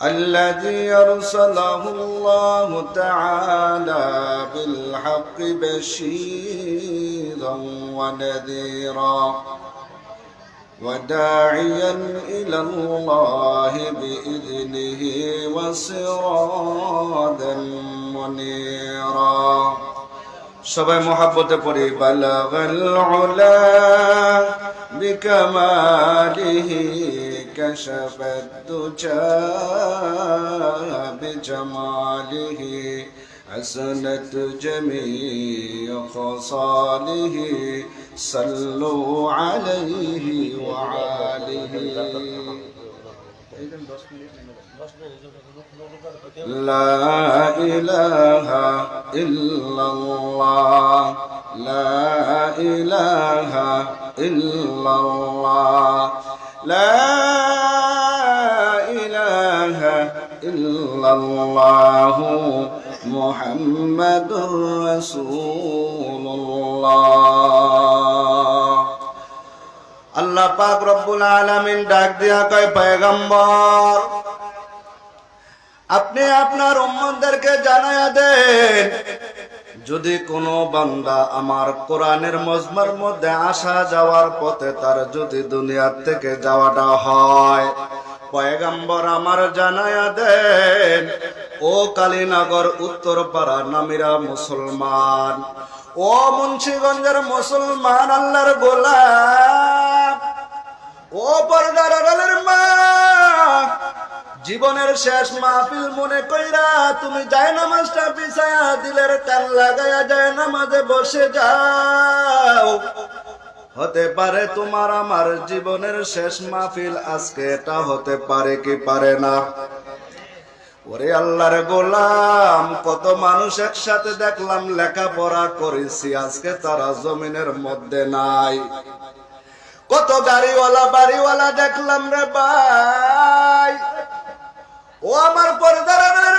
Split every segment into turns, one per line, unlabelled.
الذي أرسله الله تعالى بالحق بشيرا ونذيرا وداعيا إلى الله بإذنه وسرادا منيرا সবাই মহাব্বতে পড়ি বালাগাল উলা বিকামালিহি كشف الدجى بجماله حسنت جميع خصاله صلوا عليه وعاله لا إله إلا الله لا إله إلا الله. الله محمد رسول الله আল্লাহ পাক রব্বুল আলামিন ডাক দিয়া কয় পয়গম্বর আপনি আপনার উম্মতদেরকে জানায়া দেন যদি কোনো বান্দা আমার কোরআনের মজমার মধ্যে আসা যাওয়ার পথে তার যদি দুনিয়ার থেকে যাওয়াটা হয় পয়গাম্বর আমার জানায়া দেন, ও কালীনগর উত্তরপাড়া নামিরা মুসলমান, ও মুন্সিগঞ্জের মুসলমান আল্লাহর গোলাপ ও পর্দার আড়ালের মা, জীবনের শেষ মাহফিল মনে কইরা তুমি যায় নামাজটা পিছায়া দিলের কান লাগায়া যায় নামাজে বসে যাও। হতে পারে তোমার আমার জীবনের শেষ মাহফিল, আজকে এটা হতে পারে কি পারে না? ওরে আল্লাহর গোলাম, কত মানুষ একসাথে দেখলাম লেখাপড়া করেছি, আজকে তারা জমিনের মধ্যে নাই। কত গাড়িওয়ালা, বাড়িওয়ালা দেখলাম রে ভাই, ও আমার কি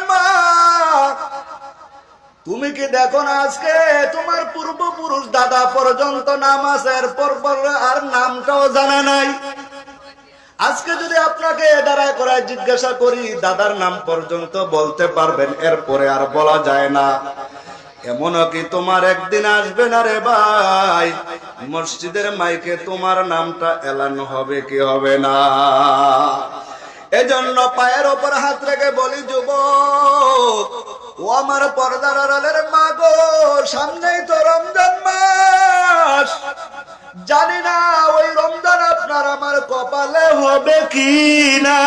দেখো না আজকে তোমার পূর্বপুরুষ দাদা পর্যন্ত নাম আছে এরপর পর আর নামটাও জানা নাই। আজকে যদি আপনাকে দাঁড়া করায় জিজ্ঞাসা করি, দাদার নাম পর্যন্ত বলতে পারবেন, এরপরে আর বলা যায় না। এমনও কি তোমার একদিন আসবে না রে ভাই? মসজিদের মাইকে তোমার নামটা এলানো হবে কি হবে না? এজন্য পায়ের ওপর হাত রেখে বলি, যুবক ও আমার পর্দার আড়ালের মা গো সামনেই তো রমজান মাস। জানি না ওই রমজান আপনার আমার কপালে হবে কি না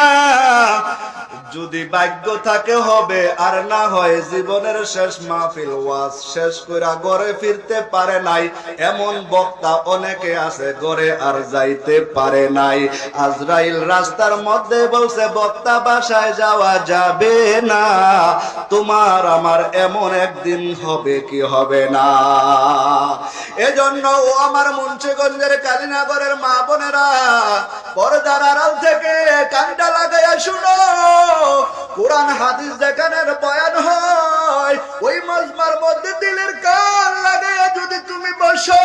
যদি ভাগ্য থাকে হবে, আর না হয় জীবনের শেষ মাহফিল ওয়াজ শেষ কইরা ঘরে ফিরতে পারে নাই। এমন বক্তা অনেকে আছে ঘরে আর যাইতে পারে নাই। আজরাইল রাস্তার মধ্যে বলছে, বক্তা বাসায় যাওয়া যাবে না। তোমার আমার এমন একদিন হবে কি হবে না? এজন্য ও আমার মুন্সিগঞ্জের কালীনগরের মা বোনেরা, পর্দার আড়াল থেকে কানটা লাগাইয়া শুনো। হাদিস যেখানের বয়ান হয়, ওই মজমার মধ্যে দিলের কান লাগাইয়া যদি তুমি বসো,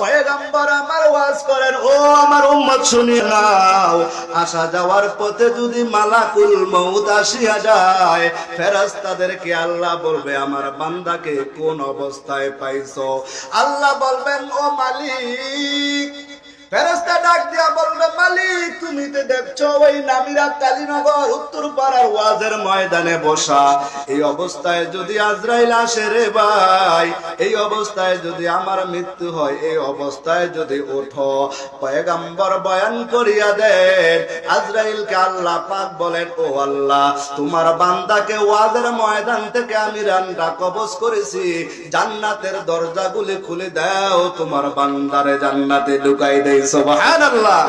পয়গাম্বর আমার ওয়াজ করেন, ও আমার উম্মত, শুনি নাও, আসা যাওয়ার পথে যদি মালাকুল মউত আসিয়া যায়, ফেরেশতাদেরকে আল্লাহ বলবে, আমার বান্দাকে কোন অবস্থায় পাইছো? আল্লাহ বলবেন, ও মালিক ফেরেস্তা ডাক দিয়া বলবে, মালিক, তুমি তো দেখছ ওই নামিরা কালীনগর উত্তর পাড়ার ওয়াজের ময়দানে বসা। এই অবস্থায় যদি আজরাইল আসে রে ভাই, এই অবস্থায় যদি আমার মৃত্যু হয়, এই অবস্থায় যদি ওঠো। পয়গাম্বর বয়ান করিয়া দেন, আজরাইলকে আল্লাহ পাক বলেন, ও আল্লাহ, তোমার বান্দাকে ওয়াজের ময়দান থেকে আমি রান্না কবজ করেছি। জান্নাতের দরজাগুলি খুলে দাও, তোমার বান্দারে জান্নাতে ঢুকাই দেই। সুবহানাল্লাহ।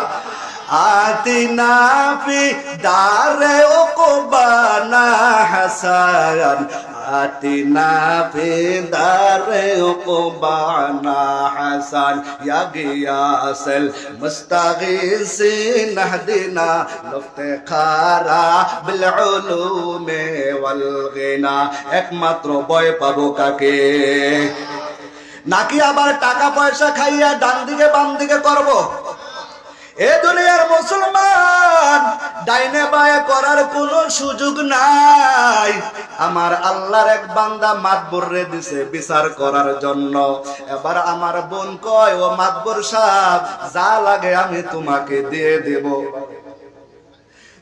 আতিনা ফি দারে ওকুবানা হাসান আতিনা ফি দারে উকবানা হাসান। ইয়া গিয়াসল মুস্তাগিসিন আহদিনা লফতেখারা বিল উলুমে ওয়াল গিনা। একমাত্র ভয় পাবো কাকে? নাকি আবার টাকা পয়সা খাইয়া ডান দিকে, বাম দিকে করব? এ দুনিয়ার মুসলমান, ডাইনে বায়ে করার কোন সুযোগ নাই। আমার আল্লাহর এক বান্দা মাতবর রে দিছে বিচার করার জন্য। এবার আমার বোন কয়, ও মাতবর সাহেব, যা লাগে আমি তোমাকে দিয়ে দেব।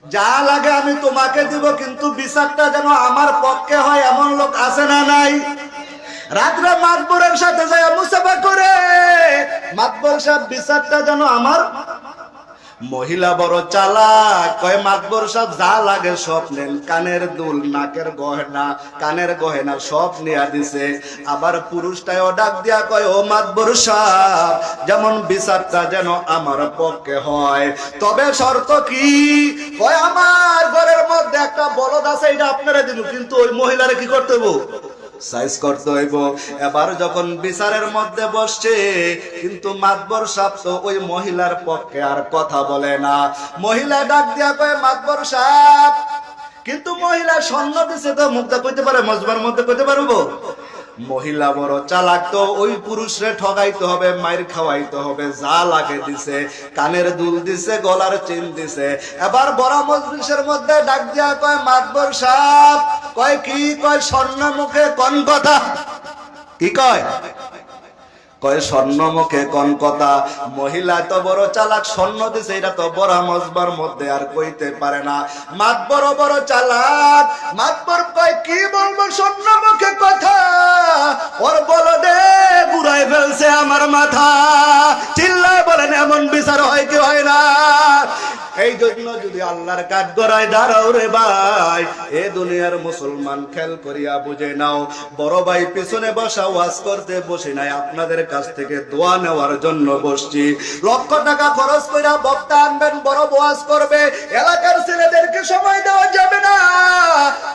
যা লাগে আমি তোমাকে দিব, কিন্তু বিচারটা যেন আমার পক্ষে হয় এমন লোক আছে না নাই? রাত্রে মাতবরের সাথে যায় মুসাফা করে। মাতবর সাহেব, বিচারটা যেন আমার। মহিলা বড় চালাক। কয়, মাতবর সব যা লাগে সব নেন। কানের দুল, নাকের গহনা, কানের গহনা সব নিয়া দিছে। আবার পুরুষটাও ডাক দিয়া কয়, ও মাতবর সাহ যেমন বিচারটা যেন আমার পক্ষে হয়। তবে শর্ত কি? কয়, আমার ঘরের মধ্যে একটা বলদ আছে, এটা আপনারা দিন, কিন্তু ওই মহিলারে কি করতে হইব? সাইজ করতে হইব। এবার যখন বিচারের মধ্যে বসছে, কিন্তু মাতবর সাপ তো ওই মহিলার পক্ষে আর কথা বলে না। মহিলা ডাক দিয়া কয়, মাতবর সাপ, কিন্তু মহিলা স্বর্ণ দিছে তো মুখটা কইতে পারে মজবার মধ্যে কইতে পারব? মহিলা বড় চালাক, তো ওই পুরুষরে ঠগাইতে হবে মায়ের খাওয়াইতে হবে। যা লাগে দিছে, কানের দুল দিছে, গলার চেন দিছে। এবার বড় মজলিসের মধ্যে ডাক দিয়া কয় মাতবর সাপ কয় কি, কয় স্বর্ণ মুখে কোন কথা? কি কয়? কয়, স্বর্ণ মুখে কন কথা? মহিলা তো বড় চালাক, স্বর্ণ দিছে এটা তো বড় মজবার মধ্যে আর কইতে পারে না। মাত বড় বড় চালাক মাতবর কয়, কি বলব, স্বর্ণ মুখে কথা? ওর বলো দে বুড়াই ফেলছে আমার মাথা। চিল্লায় বলেন, এমন বিচার হয় কি হয় না? এই জন্য যদি আল্লাহর কাঠ গড়ায় দাঁড়াও রে ভাই, এ দুনিয়ার মুসলমান খেল করিয়া বুঝে নাও। বড় ভাই পিছনে বসা ওয়াজ করতে বসে নাই, আপনাদের কাছ থেকে দোয়া নেওয়ার জন্য বসছি। লক্ষ টাকা খরচ কইরা বক্তা আনবেন, বড় ওয়াজ করবে। এলাকার ছেলেদেরকে সময় দেওয়া যাবে না।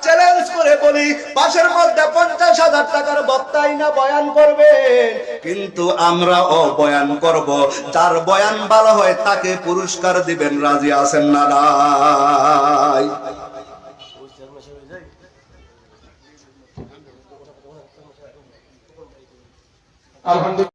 চ্যালেঞ্জ করে বলি, পাশের মধ্যে পঞ্চাশ হাজার টাকার বক্তাই না বয়ান করবেন কিন্তু আমরা ও বয়ান করব। যার বয়ান ভালো হয় তাকে পুরস্কার দিবেন রাজি আছেন না নাই।
আলহামদুলিল্লাহ।